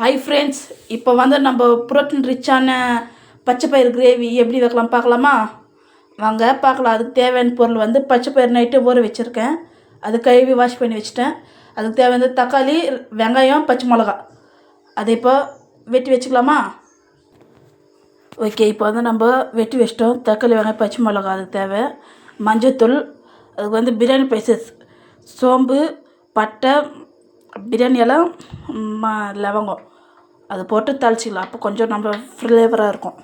Hi friends இப்போ வந்து நம்ம புரோட்டீன் ரிச்சான பச்சை கிரேவி எப்படி வைக்கலாம் பார்க்கலாமா? வாங்க பார்க்கலாம். அதுக்கு தேவையான பொருள் வந்து பச்சை பயிறு நைட்டு ஊற வச்சுருக்கேன். அது கழுவி வாஷ் பண்ணி வச்சுட்டேன். அதுக்கு தேவையான தக்காளி வெங்காயம் பச்சை மிளகா. அதை இப்போ வெட்டி வச்சுக்கலாமா? ஓகே இப்போ வந்து நம்ம வெட்டி வச்சிட்டோம். தக்காளி வெங்காயம் பச்சை மிளகா அதுக்கு தேவை. மஞ்சத்தூள் அதுக்கு வந்து பிரியாணி பைசஸ் சோம்பு பட்டை பிரியாணி எல்லாம் ம லவங்கம். அது போட்டு தாளிச்சிக்கலாம். அப்போ கொஞ்சம் நம்ம ஃப்ளேவராக இருக்கும்.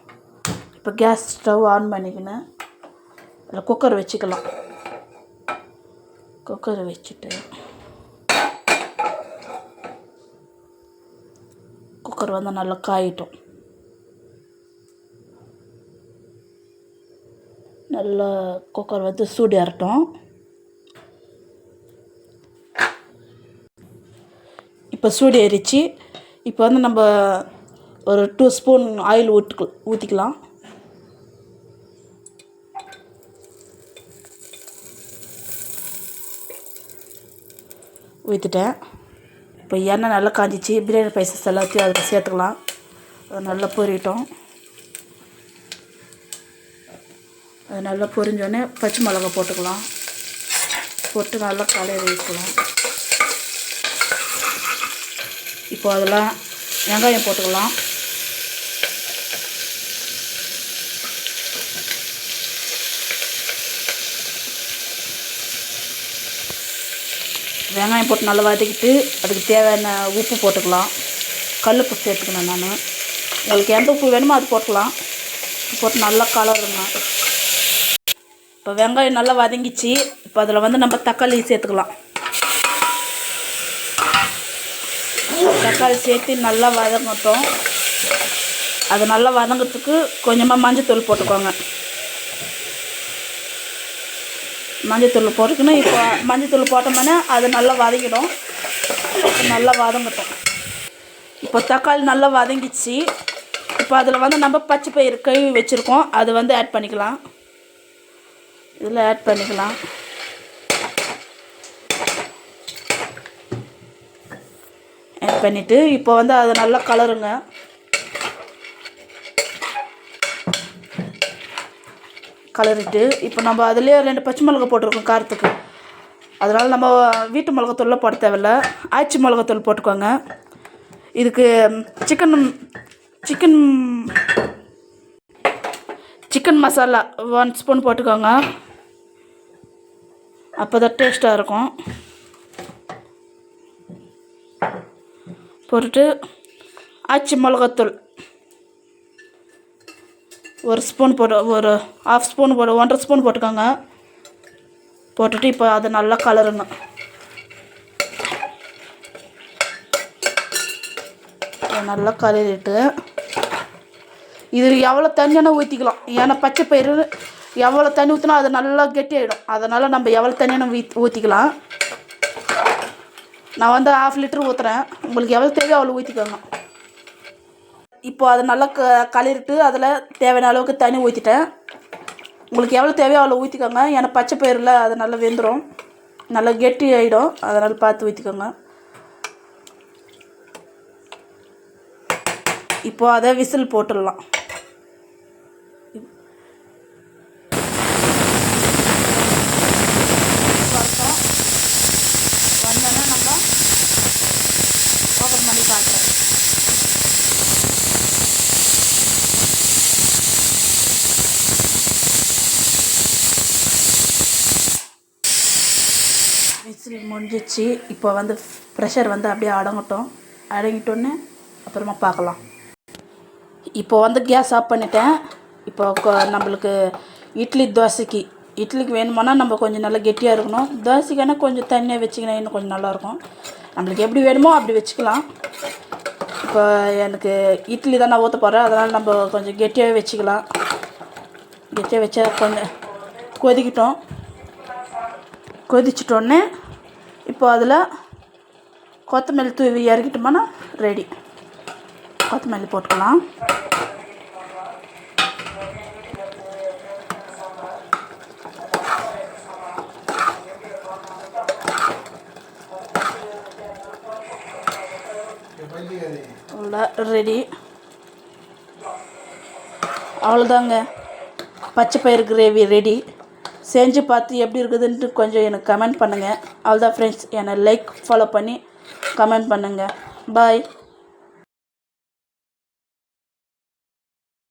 இப்போ கேஸ் ஸ்டவ் ஆன் பண்ணிக்கின்னு அதில் குக்கர் வச்சுக்கலாம். குக்கர் வச்சுட்டு குக்கர் வந்து நல்லா காயிட்டும். நல்லா குக்கர் வந்து சூடு இறட்டும். இப்போ சூடு எரிச்சு இப்போ வந்து நம்ம ஒரு டூ ஸ்பூன் ஆயில் ஊற்றுக்கு ஊற்றிக்கலாம் ஊற்றிட்டேன் இப்போ எண்ணெய் நல்லா காஞ்சிச்சு. பிரியாணி பைசஸ் எல்லாத்தையும் அதில் சேர்த்துக்கலாம். அது நல்லா பொறிட்டோம் அது நல்லா பொரிஞ்சோடனே பச்சை மிளகா போட்டுக்கலாம். போட்டு நல்லா கலரி வைக்கலாம் இப்போ அதில் வெங்காயம் போட்டுக்கலாம். வெங்காயம் போட்டு நல்லா வதக்கிட்டு அதுக்கு தேவையான உப்பு போட்டுக்கலாம். கல் உப்பு சேர்த்துக்கணும் நான். உங்களுக்கு எந்த உப்பு வேணுமோ அது போட்டுக்கலாம். போட்டு நல்லா கலருங்க. இப்போ வெங்காயம் நல்லா வதங்கிச்சு. இப்போ அதில் வந்து நம்ம தக்காளி சேர்த்துக்கலாம். தக்காளி சேர்த்து நல்லா வதங்கட்டும். அது நல்லா வதங்கிறதுக்கு கொஞ்சமாக மஞ்சத்தூள் போட்டுக்கோங்க. மஞ்சத்தூள் போட்டுக்கணும். இப்போ மஞ்சத்தூள் போட்டோம்னா அது நல்லா வதங்கிடும். நல்லா வதங்கட்டும். இப்போ தக்காளி நல்லா வதங்கிச்சு. இப்போ அதில் வந்து நம்ம பச்சை பயிறு கழுவி வச்சுருக்கோம். அது வந்து ஆட் பண்ணிக்கலாம். இதில் ஆட் பண்ணிக்கலாம். பண்ணிவிட்டு இப்போ வந்து அதை நல்லா கலருங்க. கலரிட்டு இப்போ நம்ம அதுலேயே ரெண்டு பச்சை மிளகா போட்டிருக்கோம் காரத்துக்கு. அதனால் நம்ம வீட்டு மிளகாத்தூள்லாம் போட தேவையில்ல. ஆய்ச்சி மிளகாத்தூள் போட்டுக்கோங்க. இதுக்கு chicken chicken chicken masala one spoon போட்டுக்கோங்க. அப்போ தான் டேஸ்ட்டாக இருக்கும். போட்டுட்டு ஆச்சி மிளகாத்தூள். ஒரு ஸ்பூன் போட்டு ஒரு ஹாஃப் ஸ்பூன் போட்டு ஒன்றரை ஸ்பூன் போட்டுக்கோங்க. போட்டுட்டு இப்போ அதை நல்லா கலரணும். நல்லா கலரிட்டு இது எவ்வளோ தண்ணியான ஊற்றிக்கலாம் ஏன்னா பச்சை பயிறு எவ்வளோ தண்ணி ஊற்றினா அது நல்லா கெட்டியாயிடும். அதனால் நம்ம எவ்வளோ தண்ணியான ஊத் ஊற்றிக்கலாம் நான் வந்து ஆஃப் லிட்டர் ஊற்றுறேன் உங்களுக்கு எவ்வளோ தேவையோ அவ்வளோ ஊற்றிக்கோங்க இப்போது அதை நல்லா க கலரிட்டு அதில் தேவையான அளவுக்கு தண்ணி ஊற்றிட்டேன் உங்களுக்கு எவ்வளோ தேவையோ அவ்வளோ ஊற்றிக்கோங்க ஏன்னா பச்சை பயிரில் அது நல்லா வெந்துடும் நல்லா கெட்டி ஆகிடும் அதனால் பார்த்து ஊற்றிக்கோங்க இப்போது அதை விசில் போட்டுடலாம். பண்ணி பார்க்குறேன் விசில் முடிஞ்சிச்சு. இப்போ வந்து ப்ரெஷர் வந்து அப்படியே அடங்கட்டும். அடங்கிட்டோன்னே அப்புறமா பார்க்கலாம். இப்போ வந்து கேஸ் ஆஃப் பண்ணிட்டேன். இப்போ கொ- நம்மளுக்கு இட்லி தோசைக்கு இட்லிக்கு வேணுமானா நம்ம கொஞ்சம் நல்லா கெட்டியாக இருக்கணும். தோசைக்கான கொஞ்சம் தண்ணியாக வச்சிங்கன்னா இன்னும் கொஞ்சம் நல்லாயிருக்கும் நம்மளுக்கு எப்படி வேணுமோ அப்படி வச்சுக்கலாம். இப்போ எனக்கு இட்லி தான் நான் ஊற்ற போகிறேன் அதனால் நம்ம கொஞ்சம் கெட்டியாக வச்சுக்கலாம். கெட்டியாக வச்சா கொஞ்சம் கொதிக்கிட்டோம். கொதிச்சிட்டோன்னே இப்போ அதில் கொத்தமல்லி தூவி இறக்கிட்டோம்னா ரெடி கொத்தமல்லி போட்டுக்கலாம். ரெடி அவ்வளோதாங்க பச்சை பயிறு கிரேவி ரெடி செஞ்சு பார்த்து எப்படி இருக்குதுன்ட்டு கொஞ்சம் எனக்கு கமெண்ட் பண்ணுங்கள் அவ்வளோதான் ஃப்ரெண்ட்ஸ் என்னை லைக் ஃபாலோ பண்ணி கமெண்ட் பண்ணுங்கள் பாய்